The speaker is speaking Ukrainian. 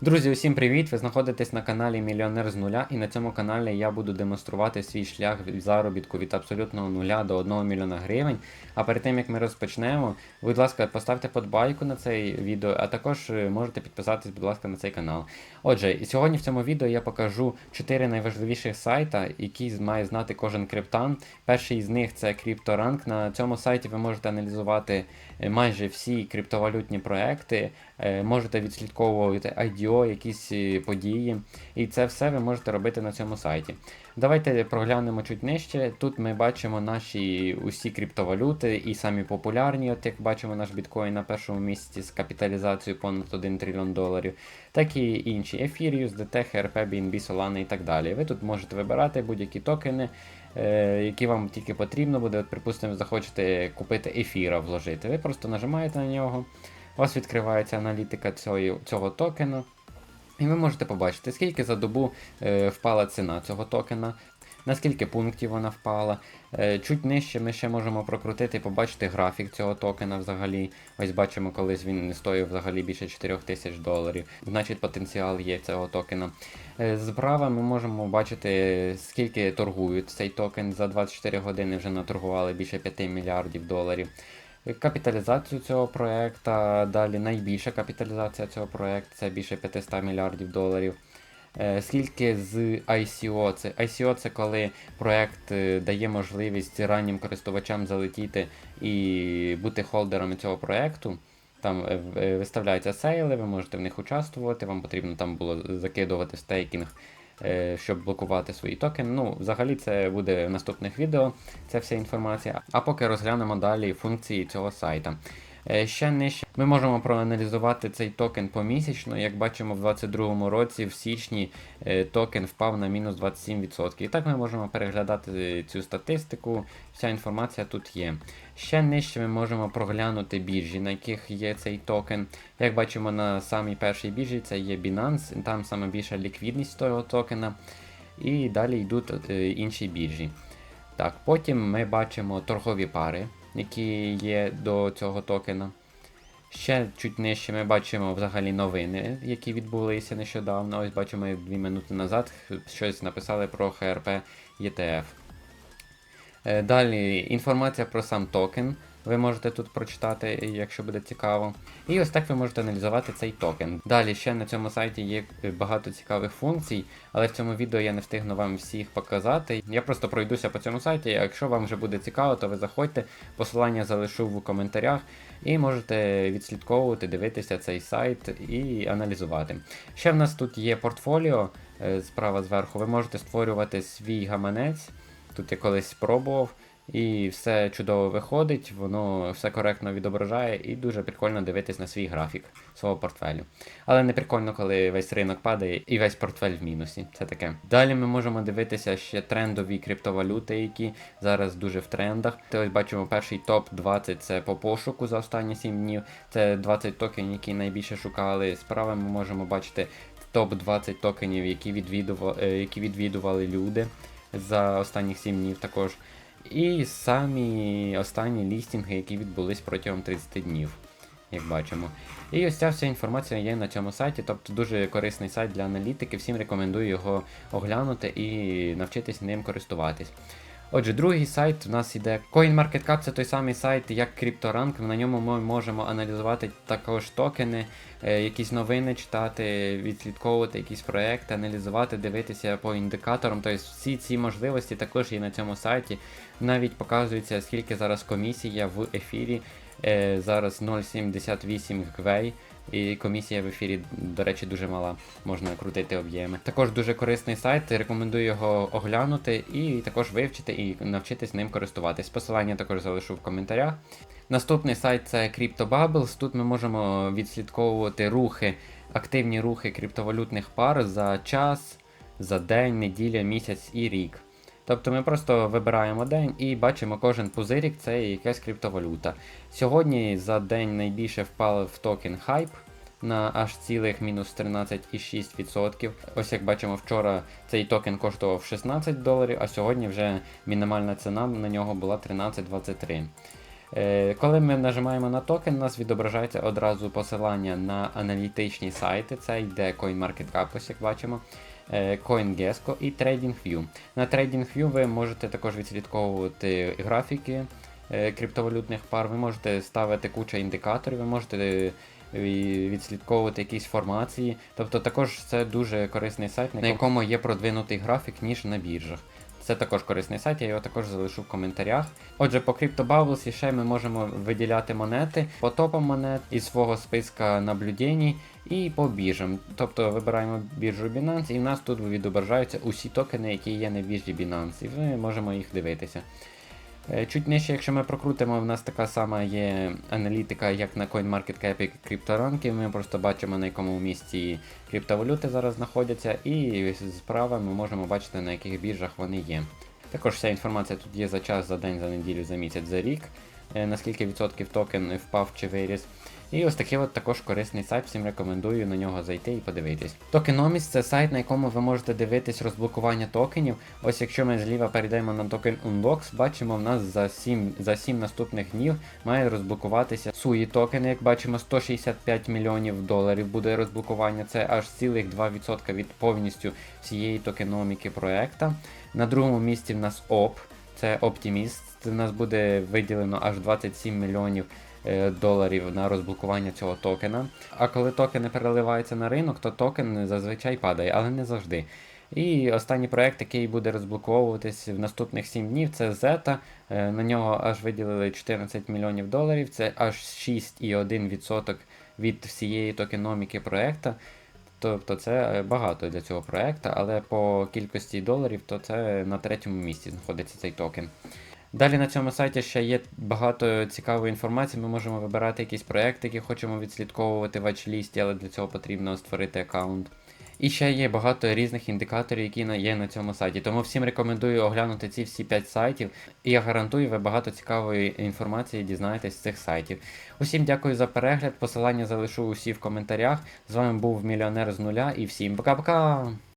Друзі, усім привіт! Ви знаходитесь на каналі Мільйонер з нуля, і на цьому каналі я буду демонструвати свій шлях від заробітку від абсолютного нуля до 1 мільйона гривень. А перед тим як ми розпочнемо, будь ласка, поставте подбайку на цей відео, а також е, можете підписатись, будь ласка, на цей канал. Отже, і сьогодні в цьому відео я покажу 4 найважливіших сайта, які має знати кожен криптан. Перший з них це CryptoRank. На цьому сайті ви можете аналізувати е, майже всі криптовалютні проекти, е, можете відслідковувати IDO, якісь е, події. І це все ви можете робити на цьому сайті. Давайте проглянемо чуть нижче. Тут ми бачимо наші усі криптовалюти і самі популярні, от як бачимо наш біткоін на першому місці з капіталізацією понад 1 трильйон доларів, так і інші Ethereum, DT, HRP, BNB, Solana і так далі. Ви тут можете вибирати будь-які токени, е, які вам тільки потрібно буде. От, припустимо, захочете купити ефіра вложити. Ви просто нажимаєте на нього, у вас відкривається аналітика цього, цього токену. І ви можете побачити, скільки за добу е, впала ціна цього токена, на скільки пунктів вона впала. Е, чуть нижче ми ще можемо прокрутити і побачити графік цього токена взагалі. Ось бачимо, колись він стоїв взагалі більше 4 тисяч доларів. Значить, потенціал є цього токена. Е, Справа ми можемо бачити, скільки торгують цей токен. За 24 години вже наторгували більше 5 мільярдів доларів капіталізацію цього проекту. Далі найбільша капіталізація цього проекту це більше 500 мільярдів доларів. Е, Скільки з ICO? Це ICO це коли проект е, дає можливість раннім користувачам залетіти і бути холдерами цього проекту. Там е, виставляються сейли, ви можете в них участвувати, вам потрібно там було закидувати стейкінг, щоб блокувати свої токени. Ну, взагалі це буде в наступних відео, ця вся інформація. А поки розглянемо далі функції цього сайта. Е, Ще нижче ми можемо проаналізувати цей токен помісячно. Як бачимо, в 2022 році, в січні, е, токен впав на мінус 27%. І так ми можемо переглядати е, цю статистику. Вся інформація тут є. Ще нижче ми можемо проглянути біржі, на яких є цей токен. Як бачимо, на самій першій біржі це є Binance, там саме більша ліквідність того токена. І далі йдуть інші біржі. Так, потім ми бачимо торгові пари, які є до цього токена. Ще чуть нижче ми бачимо взагалі новини, які відбулися нещодавно. Ось бачимо 2 минути назад щось написали про ХРП ETF. Е, Далі інформація про сам токен. Ви можете тут прочитати, якщо буде цікаво. І ось так ви можете аналізувати цей токен. Далі ще на цьому сайті є багато цікавих функцій, але в цьому відео я не встигну вам всіх показати. Я просто пройдуся по цьому сайті. Якщо вам вже буде цікаво, то ви заходьте. Посилання залишу в коментарях і можете відслідковувати, дивитися цей сайт і аналізувати. Ще в нас тут є портфоліо е, справа зверху. Ви можете створювати свій гаманець. Тут я колись спробував. І все чудово виходить, воно все коректно відображає, і дуже прикольно дивитись на свій графік свого портфелю. Але не прикольно, коли весь ринок падає і весь портфель в мінусі. Це таке. Далі ми можемо дивитися ще трендові криптовалюти, які зараз дуже в трендах. Ти ось бачимо перший топ-20 це по пошуку за останні 7 днів. Це 20 токенів, які найбільше шукали. Справа ми можемо бачити топ-20 токенів, які відвідували, які відвідували люди за останні 7 днів також. І самі останні лістінги, які відбулись протягом 30 днів, як бачимо. І ось ця вся інформація є на цьому сайті, тобто дуже корисний сайт для аналітики. Всім рекомендую його оглянути і навчитись ним користуватись. Отже, другий сайт у нас іде CoinMarketCap, це той самий сайт, як CryptoRank. На ньому ми можемо аналізувати також токени, е, якісь новини читати, відслідковувати якісь проекти, аналізувати, дивитися по індикаторам. Тобто всі ці можливості також є на цьому сайті. Навіть показується, скільки зараз комісія в ефірі. Е, зараз 0,78 гвей. І комісія в ефірі, до речі, дуже мала, можна крутити об'єми. Також дуже корисний сайт, рекомендую його оглянути і також вивчити і навчитись ним користуватись. Посилання також залишу в коментарях. Наступний сайт це CryptoBubbles. Тут ми можемо відслідковувати рухи, активні рухи криптовалютних пар за час, за день, неділя, місяць і рік. Тобто ми просто вибираємо день і бачимо кожен пузирік це якась криптовалюта. Сьогодні за день найбільше впав в токен Hype на аж цілих мінус 13,6%. Ось як бачимо, вчора цей токен коштував 16 доларів, а сьогодні вже мінімальна ціна на нього була 13,23. Е, Коли ми нажимаємо на токен, у нас відображається одразу посилання на аналітичні сайти. Це йде CoinMarketCap, ось як бачимо. Е, CoinGecko і TradingView. На TradingView ви можете також відслідковувати графіки е, криптовалютних пар, ви можете ставити кучу індикаторів, ви можете е, відслідковувати якісь формації. Тобто також це дуже корисний сайт, на якому є продвинутий графік, ніж на біржах. Це також корисний сайт, я його також залишу в коментарях. Отже, по CryptoBubbles ще ми можемо виділяти монети по топам монет із свого списка наблюдень і по біржам. Тобто вибираємо біржу Binance, і в нас тут відображаються усі токени, які є на біржі Binance, і ми можемо їх дивитися. Е, Чуть нижче, якщо ми прокрутимо, в нас така сама є аналітика, як на CoinMarketCap і крипторанки. Ми просто бачимо на якому місці криптовалюти зараз знаходяться, і справа ми можемо бачити, на яких біржах вони є. Також вся інформація тут є за час, за день, за неділю, за місяць, за рік, е, наскільки відсотків токен впав чи виріс. І ось такий от також корисний сайт, всім рекомендую на нього зайти і подивитись. Tokenomics це сайт, на якому ви можете дивитись розблокування токенів. Ось якщо ми зліва перейдемо на токен Unbox, бачимо, в нас за 7, за 7 наступних днів має розблокуватися суї токени. Як бачимо, 165 мільйонів доларів буде розблокування. Це аж цілих 2% від повністю всієї токеноміки проекта. На другому місці в нас ОП, це Optimist. В нас буде виділено аж 27 мільйонів е, доларів на розблокування цього токена. А коли токени переливаються на ринок, то токен зазвичай падає, але не завжди. І останній проект, який буде розблоковуватись в наступних 7 днів, це Zeta. Е, На нього аж виділили 14 мільйонів доларів, це аж 6,1% від всієї токеноміки проекта. Тобто це е, багато для цього проекту, але по кількості доларів, то це на третьому місці знаходиться цей токен. Далі на цьому сайті ще є багато цікавої інформації. Ми можемо вибирати якісь проекти, які хочемо відслідковувати в watch-лісті, але для цього потрібно створити аккаунт. І ще є багато різних індикаторів, які є на цьому сайті. Тому всім рекомендую оглянути ці всі 5 сайтів. І я гарантую, ви багато цікавої інформації дізнаєтесь з цих сайтів. Усім дякую за перегляд. Посилання залишу усі в коментарях. З вами був Мільйонер з нуля і всім пока-пока!